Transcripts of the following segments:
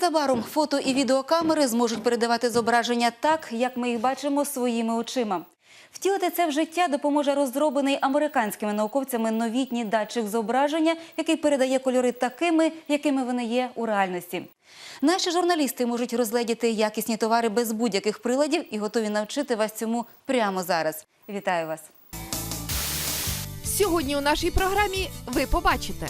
Незабаром фото і відеокамери зможуть передавати зображення так, як ми їх бачимо своїми очима. Втілити це в життя допоможе розроблений американськими науковцями новітній датчик зображення, який передає кольори такими, якими вони є у реальності. Наші журналісти можуть розгледіти якісні товари без будь-яких приладів і готові навчити вас цьому прямо зараз. Вітаю вас! Сьогодні у нашій програмі ви побачите,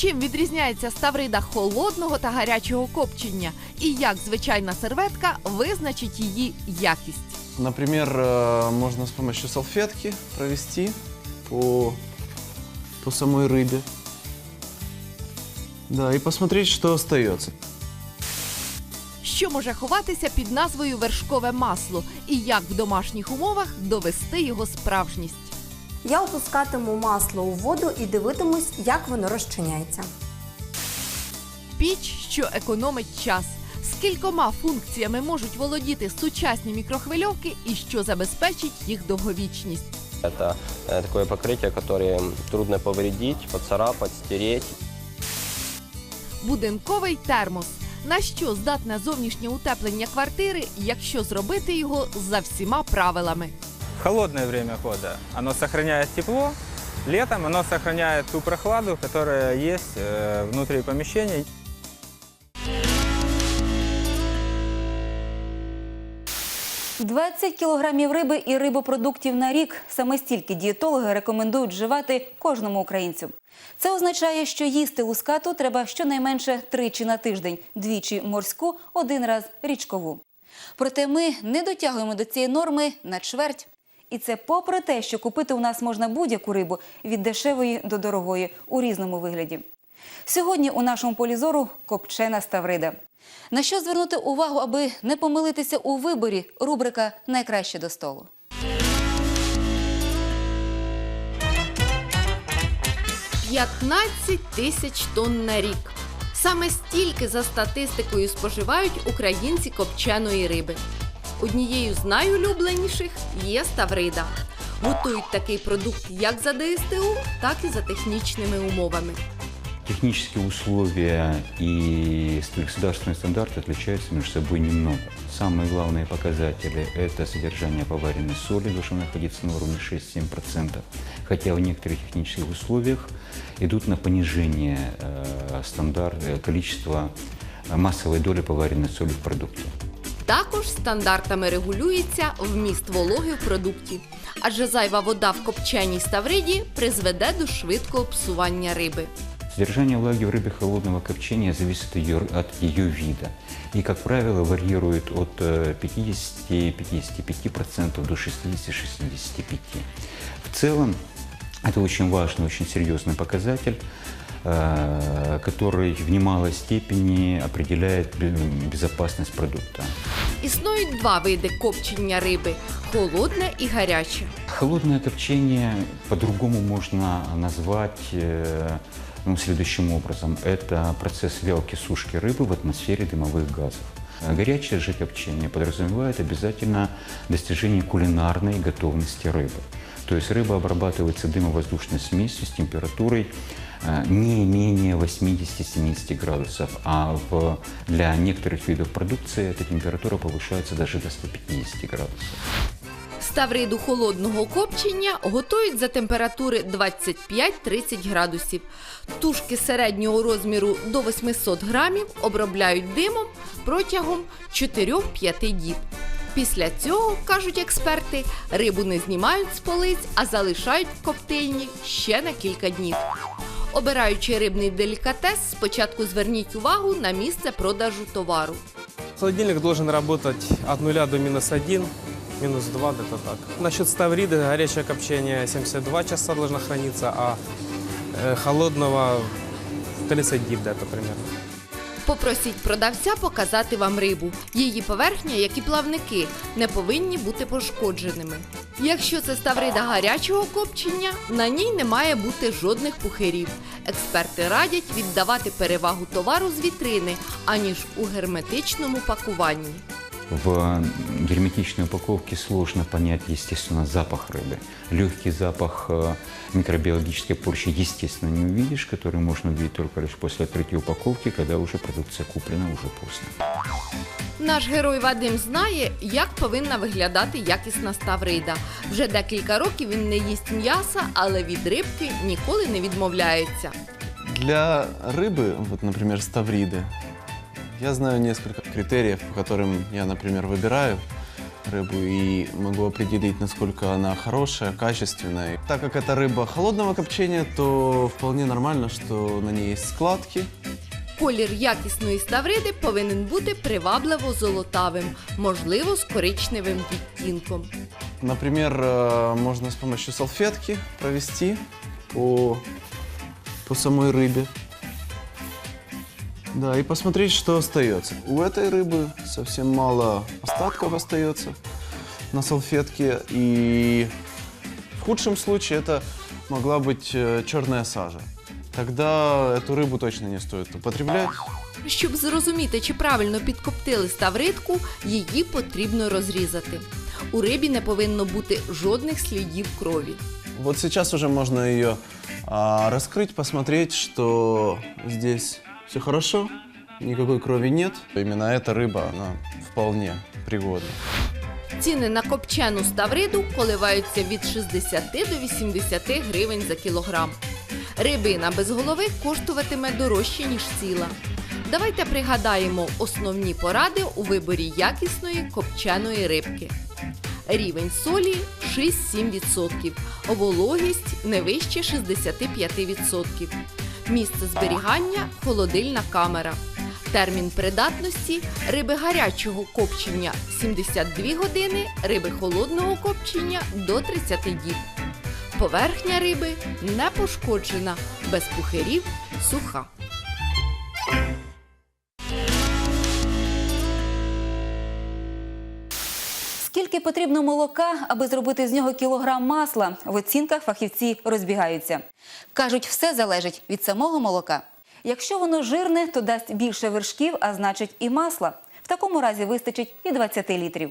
чим відрізняється ставрида холодного та гарячого копчення і як звичайна серветка визначить її якість. Например, э, можно с помощью салфетки провести по, по самой рыбе. Да, и посмотреть, что остается. Що може ховатися під назвою вершкове масло і як в домашніх умовах довести його справжність. Я опускатиму масло у воду і дивитимусь, як воно розчиняється. Піч, що економить час. З кількома функціями можуть володіти сучасні мікрохвильовки і що забезпечить їх довговічність. Это э, такое покрытие, которое трудно повредить, поцарапать, стереть. Будинковий термос. На що здатне зовнішнє утеплення квартири, якщо зробити його за всіма правилами? Холодное время года оно сохраняет тепло, летом оно сохраняет ту прохладу, которая есть э, внутри помещения. – 20 кілограмів риби і рибопродуктів на рік. Саме стільки дієтологи рекомендують вживати кожному українцю. Це означає, що їсти лускату треба щонайменше тричі на тиждень, двічі морську, один раз річкову. Проте ми не дотягуємо до цієї норми на чверть. І це попри те, що купити у нас можна будь-яку рибу від дешевої до дорогої у різному вигляді. Сьогодні у нашому полі зору копчена ставрида. На що звернути увагу, аби не помилитися у виборі? Рубрика Найкраще до столу. – 15 тисяч тонн на рік. Саме стільки за статистикою споживають українці копченої риби. Однією з найулюбленіших є ставрида. Готують такий продукт як за ДСТУ, так і за технічними умовами. Технические условия и государственные стандарты отличаются между собой немного. Самые главные показатели – это содержание поваренной соли, должно находиться на уровне 6-7%, хотя в некоторых технических условиях идут на понижение э, стандарт, э, количества э, массовой доли поваренной соли в продукте. Також стандартами регулюється вміст вологи в продукті, адже зайва вода в копченій ставриді призведе до швидкого псування риби. Содержание влаги в рыбе холодного копчения зависит ее- от ее вида и, как правило, варьирует от э, 50-55% до 60-65%. В целом, это очень важный, очень серьезный показатель, э, который в немалой степени определяет бе- безопасность продукта. Існують два види копчення риби холодне і гаряче. Холодное копчение по-другому можно назвать э, ну, следующим образом. Это процесс вялки сушки рыбы в атмосфере дымовых газов. А Горячее же копчение подразумевает обязательно достижение кулинарной готовности рыбы. То есть рыба обрабатывается дымовоздушной смесью с температурой э, не менее 80-70 градусов, а в- для некоторых видов продукции эта температура повышается даже до 150 градусов. Ставриду холодного копчення готують за температури 25-30 градусів. Тушки середнього розміру до 800 грамів обробляють димом протягом 4-5 діб. Після цього, кажуть експерти, рибу не знімають з полиць, а залишають в коптильні ще на кілька днів. Обираючи рибний делікатес, спочатку зверніть увагу на місце продажу товару. Холодильник должен работать от 0 до минус 1, минус 2, где-то так. Насчет ставриды, горячее копчение 72 часа должно храниться, а э, холодного 30 дней где-то примерно. Попросіть продавця показати вам рибу. Її поверхня, як і плавники, не повинні бути пошкодженими. Якщо це ставрида гарячого копчення, на ній не має бути жодних пухирів. Експерти радять віддавати перевагу товару з вітрини, аніж у герметичному пакуванні В герметичной упаковке сложно понять, естественно, запах рыбы. Легкий запах э, микробиологической порчи, естественно, не увидишь, который можно увидеть только лишь после открытия упаковки, когда уже продукция куплена, уже поздно. Наш герой Вадим знає, як повинна виглядати якісна ставрида. Вже декілька років він не їсть м'яса, але від рибки ніколи не відмовляється. Для рыбы, вот, например, ставриды, я знаю несколько критериев, по которым я, например, выбираю рыбу и могу определить, насколько она хорошая, качественная. Так как это рыба холодного копчения, то вполне нормально, что на ней есть складки. Колір якісної ставриди повинен бути привабливо золотавим, можливо, з коричневим відтінком. Например, э, можно с помощью салфетки провести по, по самой рыбе. Да, и посмотреть, что остается. У этой рыбы совсем мало остатков остается на салфетке. И в худшем случае это могла быть э, черная сажа. Тогда эту рыбу точно не стоит употреблять. Щоб зрозуміти, чи правильно підкоптили ставридку, її потрібно розрізати. У рибі не повинно бути жодних слідів крові. Вот сейчас уже можно ее а, раскрыть, посмотреть, что здесь все хорошо, никакой крови нет. Именно эта рыба, она вполне пригодна. Ціни на копчену ставриду коливаються від 60 до 80 гривень за кілограм. Рибина без голови коштуватиме дорожче, ніж ціла. Давайте пригадаємо основні поради у виборі якісної копченої рибки. Рівень солі 6-7%, вологість не вище 65%. Місце зберігання холодильна камера. Термін придатності риби гарячого копчення 72 години, риби холодного копчення до 30 діб. Поверхня риби не пошкоджена, без пухирів, суха. Скільки потрібно молока, аби зробити з нього кілограм масла, в оцінках фахівці розбігаються. Кажуть, все залежить від самого молока. Якщо воно жирне, то дасть більше вершків, а значить і масла. В такому разі вистачить і 20 літрів.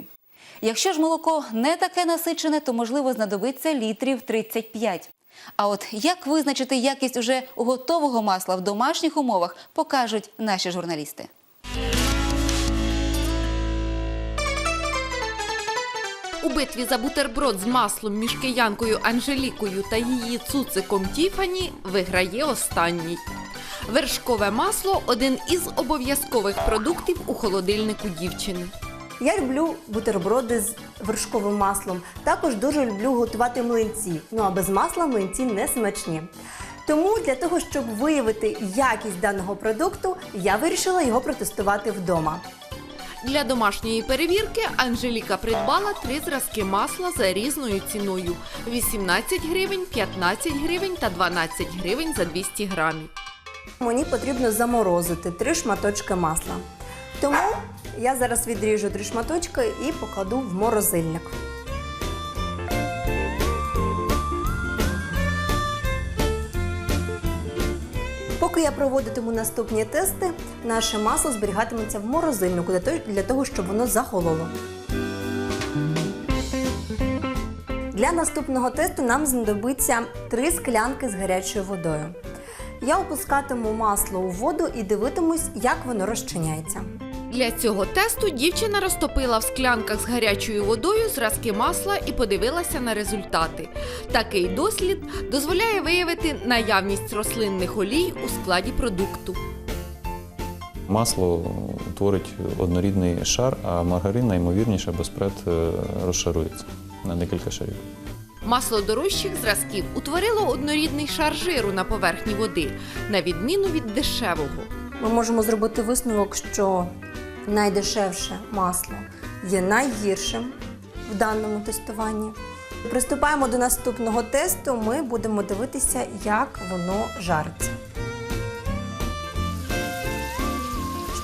Якщо ж молоко не таке насичене, то можливо знадобиться літрів 35. А от як визначити якість уже готового масла в домашніх умовах, покажуть наші журналісти. У битві за бутерброд з маслом між киянкою Анжелікою та її цуциком Тіфані виграє останній. Вершкове масло один із обов'язкових продуктів у холодильнику дівчини. Я люблю бутерброди з вершковим маслом. Також дуже люблю готувати млинці. Ну а без масла млинці не смачні. Тому для того, щоб виявити якість даного продукту, я вирішила його протестувати вдома. Для домашньої перевірки Анжеліка придбала три зразки масла за різною ціною: 18 гривень, 15 гривень та 12 гривень за 200 грамів. Мені потрібно заморозити три шматочки масла. Тому я зараз відріжу три шматочки і покладу в морозильник. Поки я проводитиму наступні тести, наше масло зберігатиметься в морозильнику для того- щоб воно захололо. Для наступного тесту нам знадобиться три склянки з гарячою водою. Я опускатиму масло у воду і дивитимусь, як воно розчиняється. Для цього тесту дівчина розтопила в склянках з гарячою водою зразки масла і подивилася на результати. Такий дослід дозволяє виявити наявність рослинних олій у складі продукту. Масло утворить однорідний шар, а маргарин найімовірніше безпред е, розшарується на декілька шарів. Масло дорожчих зразків утворило однорідний шар жиру на поверхні води, на відміну від дешевого. Ми можемо зробити висновок, що найдешевше масло є найгіршим в даному тестуванні. Приступаємо до наступного тесту. Ми будемо дивитися, як воно жариться.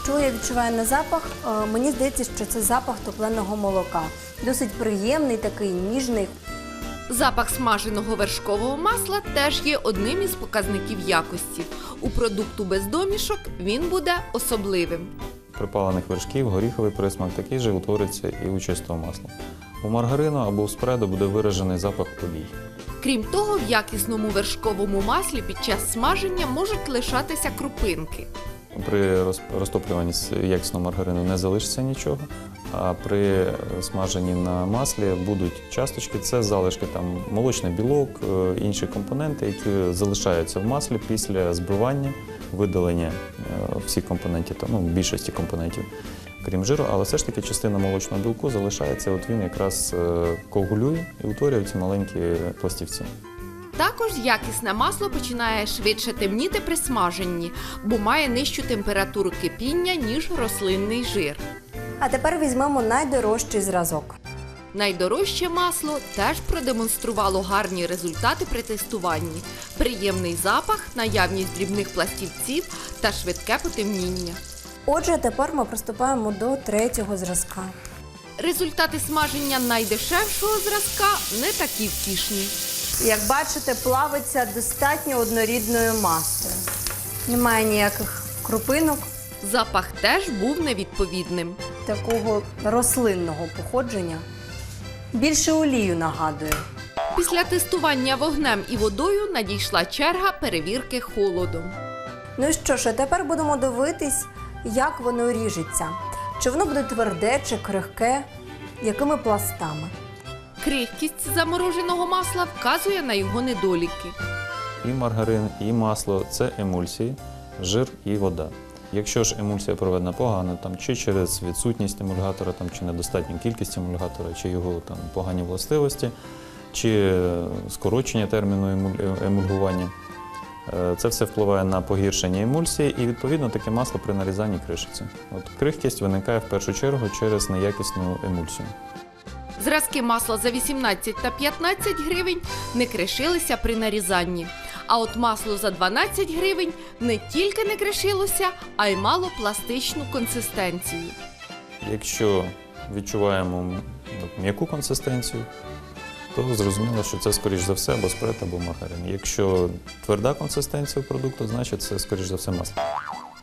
Що я відчуваю на запах? Е, Мені здається, що це запах топленого молока. Досить приємний, такий ніжний, Запах смаженого вершкового масла теж є одним із показників якості. У продукту без домішок він буде особливим. Припалених вершків, горіховий присмак такий же утвориться і у чистого масла. У маргарину або у спреду буде виражений запах олій. Крім того, в якісному вершковому маслі під час смаження можуть лишатися крупинки. При розтоплюванні якісного маргарину не залишиться нічого, а при смаженні на маслі будуть часточки, це залишки там молочний білок, е, інші компоненти, які залишаються в маслі після збивання, видалення е, всіх компонентів, та, ну, більшості компонентів, крім жиру, але все ж таки частина молочного білку залишається, от він якраз е, коагулює і утворює ці маленькі пластівці. Також якісне масло починає швидше темніти при смаженні, бо має нижчу температуру кипіння, ніж рослинний жир. А тепер візьмемо найдорожчий зразок. Найдорожче масло теж продемонструвало гарні результати при тестуванні: приємний запах, наявність дрібних пластівців та швидке потемніння. Отже, тепер ми приступаємо до третього зразка. Результати смаження найдешевшого зразка не такі втішні. Як бачите, плавиться достатньо однорідною масою. Немає ніяких крупинок Запах теж був невідповідним. такого рослинного походження. Більше олію нагадує. Після тестування вогнем і водою надійшла черга перевірки холодом. Ну і що ж, а тепер будемо дивитись, як воно ріжеться. Чи воно буде тверде чи крихке, якими пластами. Крихкість замороженого масла вказує на його недоліки. І маргарин, і масло це емульсії, жир і вода. Якщо ж емульсія проведена погано, там, чи через відсутність емульгатора, там, чи недостатню кількість емульгатора, чи його там, погані властивості, чи е, скорочення терміну емульгування, е, це все впливає на погіршення емульсії і відповідно таке масло при нарізанні кришиться. От крихкість виникає в першу чергу через неякісну емульсію. Зразки масла за 18 та 15 гривень не кришилися при нарізанні. А от масло за 12 гривень не тільки не кришилося, а й мало пластичну консистенцію. Якщо відчуваємо м'яку консистенцію, то зрозуміло, що це, скоріш за все, або спред, або маргарин. Якщо тверда консистенція продукту, значить це, скоріш за все, масло.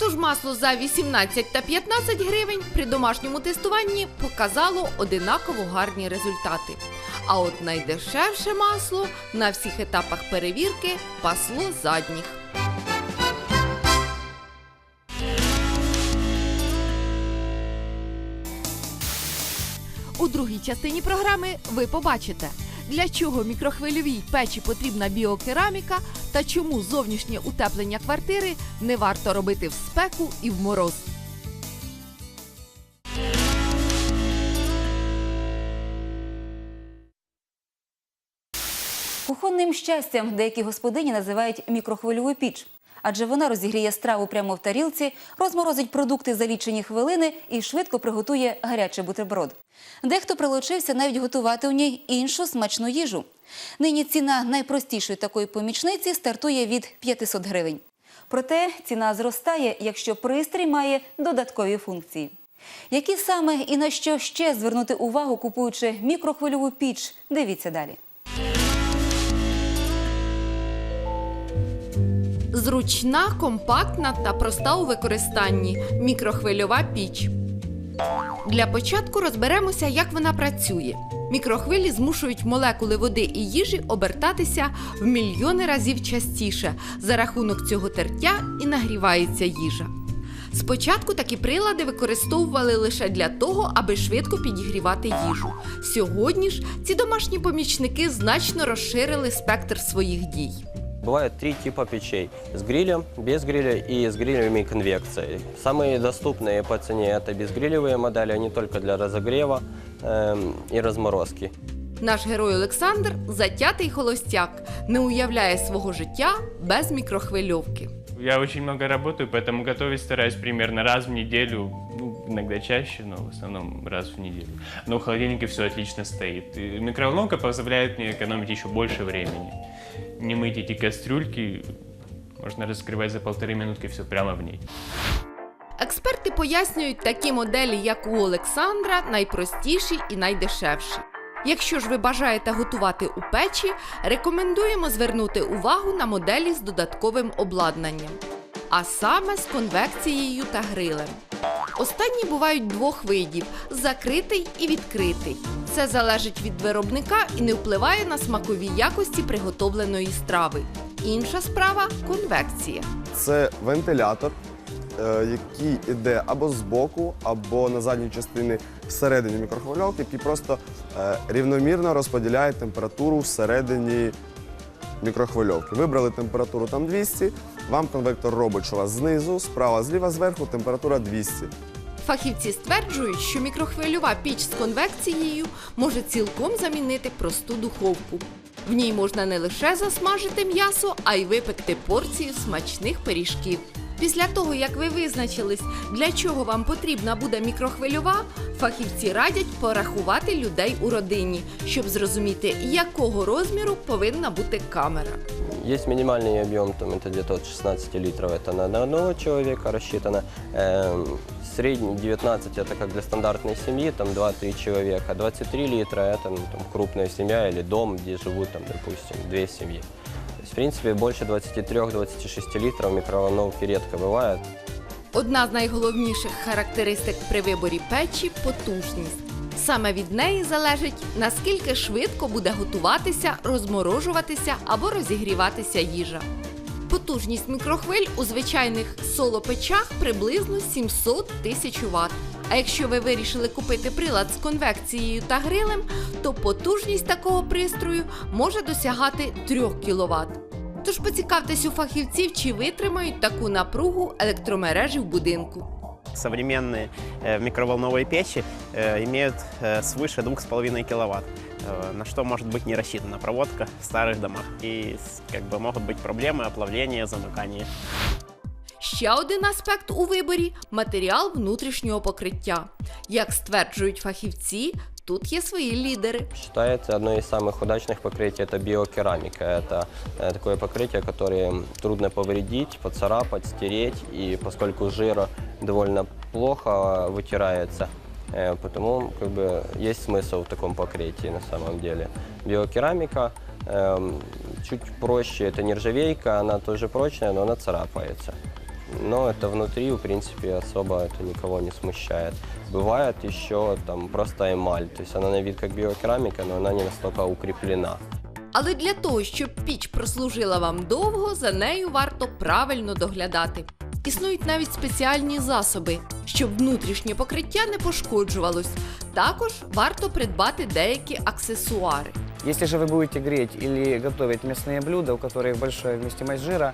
Тож масло за 18 та 15 гривень при домашньому тестуванні показало одинаково гарні результати. А от найдешевше масло на всіх етапах перевірки пасло задніх. У другій частині програми ви побачите, для чого мікрохвильовій печі потрібна біокераміка та чому зовнішнє утеплення квартири не варто робити в спеку і в мороз. Кухонним щастям деякі господині називають мікрохвильову піч. Адже вона розігріє страву прямо в тарілці, розморозить продукти за лічені хвилини і швидко приготує гарячий бутерброд. Дехто прилучився навіть готувати у ній іншу смачну їжу. Нині ціна найпростішої такої помічниці стартує від 500 гривень. Проте ціна зростає, якщо пристрій має додаткові функції. Які саме і на що ще звернути увагу, купуючи мікрохвильову піч, дивіться далі. Зручна, компактна та проста у використанні мікрохвильова піч. Для початку розберемося, як вона працює. Мікрохвилі змушують молекули води і їжі обертатися в мільйони разів частіше. За рахунок цього тертя і нагрівається їжа. Спочатку такі прилади використовували лише для того, аби швидко підігрівати їжу. Сьогодні ж ці домашні помічники значно розширили спектр своїх дій. Бывает три типа печей. С грилем, без гриля и с грилевыми конвекцией. Самые доступные по цене это безгрилевые модели, они только для разогрева эм, и разморозки. Наш герой Олександр затятий холостяк, не уявляє свого життя без мікрохвильовки. Я очень много работаю, поэтому готовить стараюсь примерно раз в неделю, ну, иногда чаще, но в основном раз в неделю. Но в холодильнике все отлично стоит. И микроволновка позволяет мне экономить еще больше времени. Не мыть эти кастрюльки, можно раскрывать за полторы минутки все прямо в ней. Експерти пояснюють, такі моделі, як у Олександра, найпростіші і найдешевші. Якщо ж ви бажаєте готувати у печі, рекомендуємо звернути увагу на моделі з додатковим обладнанням, а саме з конвекцією та грилем. Останні бувають двох видів закритий і відкритий. Це залежить від виробника і не впливає на смакові якості приготовленої страви. Інша справа конвекція. Це вентилятор, який йде або збоку, або на задній частині всередині мікрохвильовки, який просто е, рівномірно розподіляє температуру всередині мікрохвильовки. Вибрали температуру там 200, вам конвектор робить, що у вас знизу, справа, зліва, зверху температура 200. Фахівці стверджують, що мікрохвильова піч з конвекцією може цілком замінити просту духовку. В ній можна не лише засмажити м'ясо, а й випекти порцію смачних пиріжків. Після того, як ви визначились, для чого вам потрібна буде мікрохвильова, фахівці радять порахувати людей у родині, щоб зрозуміти, якого розміру повинна бути камера. Есть минимальный объем, там это где-то от 16 литров, это на на одного человека рассчитано. Эм, средний 19 это как для стандартной семьи, там 2-3 человека. 23 литра это ну, там, крупная семья или дом, где живут, там, допустим, две семьи. В принципе, больше 23-26 литров микроволновки редко бывает. Одна з найголовніших характеристик при виборі печі потужність. Саме від неї залежить, наскільки швидко буде готуватися, розморожуватися або розігріватися їжа. Потужність мікрохвиль у звичайних солопечах приблизно 700 тисяч Вт. А якщо ви вирішили купити прилад з конвекцією та грилем, то потужність такого пристрою може досягати 3 кВт. Тож поцікавтесь у фахівців, чи витримають таку напругу електромережі в будинку. Современные э, микроволновые печи э, имеют э, свыше 2,5 киловатт, э, на что может быть не рассчитана проводка в старых домах. И с- как бы могут быть проблемы оплавления, замыкания. Ще один аспект у виборі матеріал внутрішнього покриття. Як стверджують фахівці, тут є свої лідери. Считается одно из самых удачных покрытий это биокерамика. Это э, такое покрытие, которое трудно повредить, поцарапать, стереть. И поскольку жир довольно плохо э, вытирается, э, потому как бы есть смысл в таком покрытии на самом деле. Биокерамика эм, чуть проще, это нержавейка, она тоже прочная, но она царапается. Но это внутри, в принципе, особо это никого не смущает. Бывает еще там просто эмаль, то есть она на вид как биокерамика, но она не настолько укреплена. Але для того, щоб піч прослужила вам довго, за нею варто правильно доглядати. Існують навіть спеціальні засоби, щоб внутрішнє покриття не пошкоджувалось. Також варто придбати деякі аксесуари. Если же вы будете греть или готовить мясные блюда, у которых большая вместимость жира,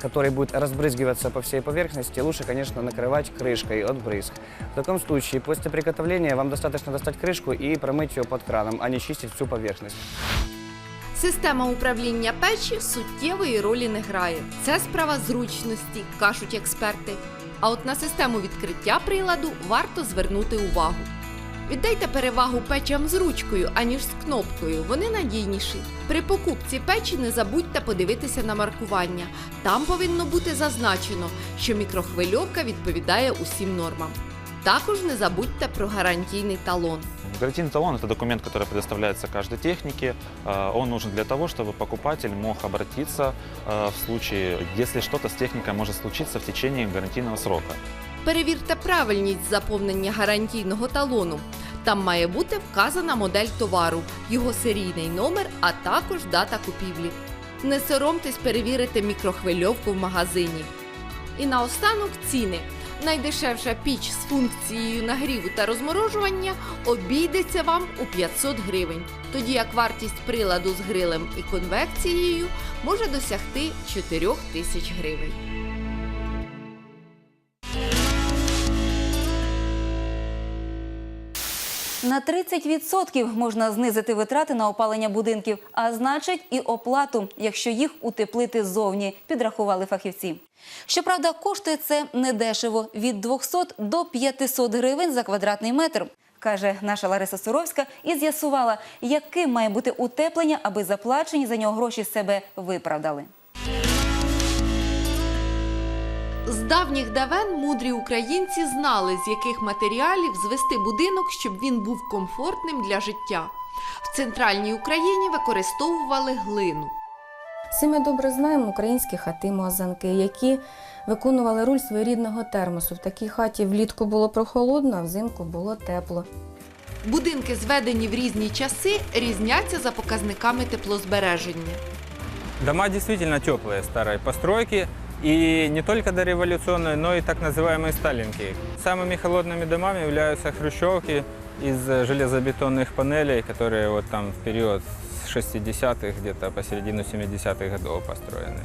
который будет разбрызгиваться по всей поверхности, лучше, конечно, накрывать крышкой от брызг. В таком случае, после приготовления вам достаточно достать крышку и промыть ее под краном, а не чистить всю поверхность. Система управління печі суттєвої ролі не грає. Це справа зручності, кажуть експерти. А от на систему відкриття приладу варто звернути увагу. Віддайте перевагу печам з ручкою, аніж з кнопкою. Вони надійніші. При покупці печі не забудьте подивитися на маркування. Там повинно бути зазначено, що мікрохвильовка відповідає усім нормам. Також не забудьте про гарантійний талон. Гарантийный талон – это документ, который предоставляется каждой технике. Э, Он нужен для того, чтобы покупатель мог обратиться э, в случае, если что-то с техникой может случиться в течение гарантийного срока. Перевірте правильність заповнення гарантійного талону. Там має бути вказана модель товару, його серійний номер, а також дата купівлі. Не соромтесь перевірити мікрохвильовку в магазині. І наостанок ціни. Найдешевша піч з функцією нагріву та розморожування обійдеться вам у 500 гривень, тоді як вартість приладу з грилем і конвекцією може досягти 4 тисяч гривень. На 30% можна знизити витрати на опалення будинків, а значить і оплату, якщо їх утеплити ззовні, підрахували фахівці. Щоправда, коштує це недешево – від 200 до 500 гривень за квадратний метр, каже наша Лариса Суровська і з'ясувала, яким має бути утеплення, аби заплачені за нього гроші себе виправдали. З давніх давен мудрі українці знали, з яких матеріалів звести будинок, щоб він був комфортним для життя. В центральній Україні використовували глину. Всі ми добре знаємо українські хати-мазанки, які виконували роль своєрідного термосу. В такій хаті влітку було прохолодно, а взимку було тепло. Будинки, зведені в різні часи, різняться за показниками теплозбереження. Дома действительно теплые, старой постройки. И не только дореволюционные, но и так называемые сталинки. Самыми холодными домами являются хрущевки из железобетонных панелей, которые вот там в период с 60-х, где-то по середину 70-х годов построены.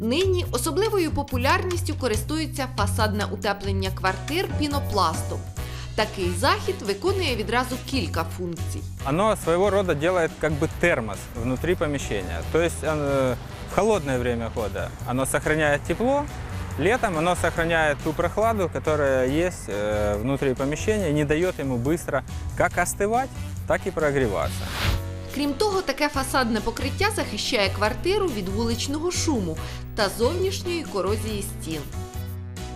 Нині особливою популярністю користується фасадне утеплення квартир пінопластом. Такий захід виконує відразу кілька функцій. Оно своего рода делает как бы термос внутри помещения. То есть оно- в холодное время года оно сохраняет тепло, летом оно сохраняет ту прохладу, которая есть э, внутри помещения, и не дает ему быстро как остывать, так и прогреваться. Крім того, таке фасадне покриття захищає квартиру від вуличного шуму та зовнішньої корозії стін.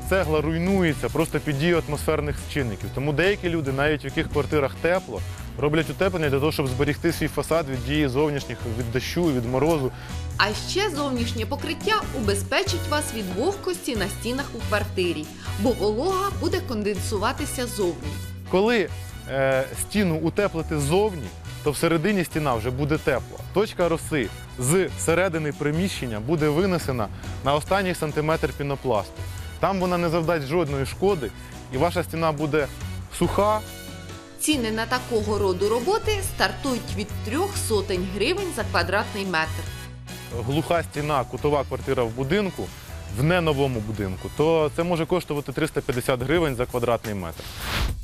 Цегла руйнується просто під дією атмосферних чинників. Тому деякі люди, навіть в яких квартирах тепло, роблять утеплення для того, щоб зберегти свій фасад від дії зовнішніх, від дощу, від морозу. А ще зовнішнє покриття убезпечить вас від вогкості на стінах у квартирі, бо волога буде конденсуватися зовні. Коли е, стіну утеплити ззовні, то всередині стіна вже буде тепло. Точка роси з середини приміщення буде винесена на останній сантиметр пінопласту. Там вона не завдасть жодної шкоди, і ваша стіна буде суха, Ціни на такого роду роботи стартують від трьох сотень гривень за квадратний метр. глуха стіна, кутова квартира в будинку, в не новому будинку, то це може коштувати 350 гривень за квадратний метр.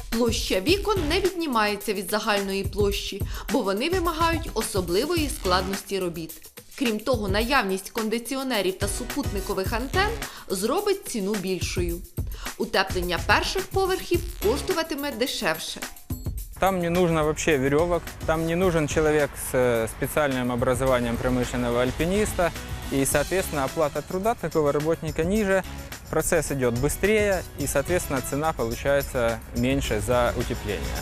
Площа вікон не віднімається від загальної площі, бо вони вимагають особливої складності робіт. Крім того, наявність кондиціонерів та супутникових антен зробить ціну більшою. Утеплення перших поверхів коштуватиме дешевше. Там не нужно вообще веревок, там не нужен человек с э, специальным образованием промышленного альпиниста, и, соответственно, оплата труда такого работника ниже, процесс идет быстрее, и, соответственно, цена получается меньше за утепление.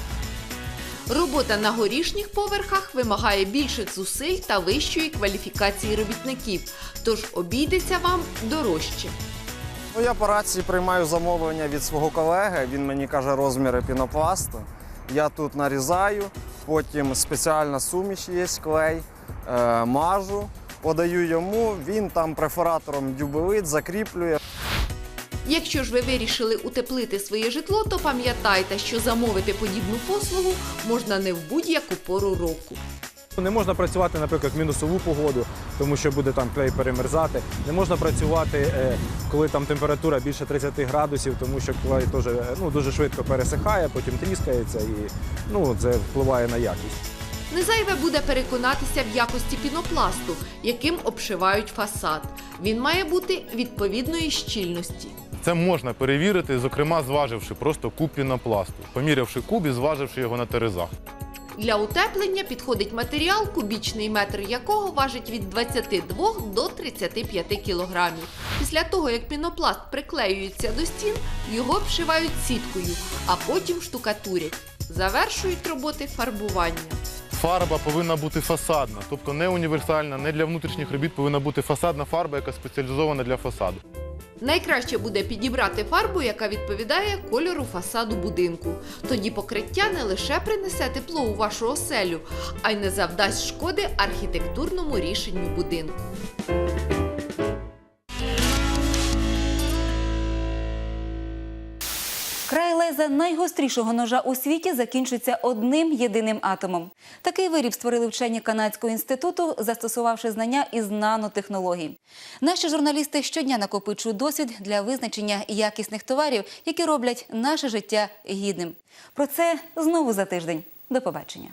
Робота на горішніх поверхах вимагає більших зусиль та вищої кваліфікації робітників, тож обійдеться вам дорожче. Ну, я по рації приймаю замовлення від свого колеги. Він мені каже розміри пінопласту. Я тут нарізаю, потім спеціальна суміш є, клей, е, мажу, подаю йому, він там префоратором дюбелит, закріплює. Якщо ж ви вирішили утеплити своє житло, то пам'ятайте, що замовити подібну послугу можна не в будь-яку пору року. Не можна працювати, наприклад, в мінусову погоду, тому що буде там клей перемерзати. Не можна працювати, е, коли там температура більше 30 градусів, тому що клей теж е, ну, дуже швидко пересихає, потім тріскається і ну, це впливає на якість. Не зайве буде переконатися в якості пінопласту, яким обшивають фасад. Він має бути відповідної щільності. Це можна перевірити, зокрема, зваживши просто куб пінопласту, помірявши куб і зваживши його на терезах. Для утеплення підходить матеріал, кубічний метр якого важить від 22 до 35 кілограмів. Після того, як пінопласт приклеюється до стін, його обшивають сіткою, а потім штукатурять. Завершують роботи фарбування. Фарба повинна бути фасадна, тобто не універсальна, не для внутрішніх робіт повинна бути фасадна фарба, яка спеціалізована для фасаду. Найкраще буде підібрати фарбу, яка відповідає кольору фасаду будинку. Тоді покриття не лише принесе тепло у вашу оселю, а й не завдасть шкоди архітектурному рішенню будинку. Край найгострішого ножа у світі закінчується одним єдиним атомом. Такий виріб створили вчені канадського інституту, застосувавши знання із нанотехнологій. Наші журналісти щодня накопичують досвід для визначення якісних товарів, які роблять наше життя гідним. Про це знову за тиждень. До побачення.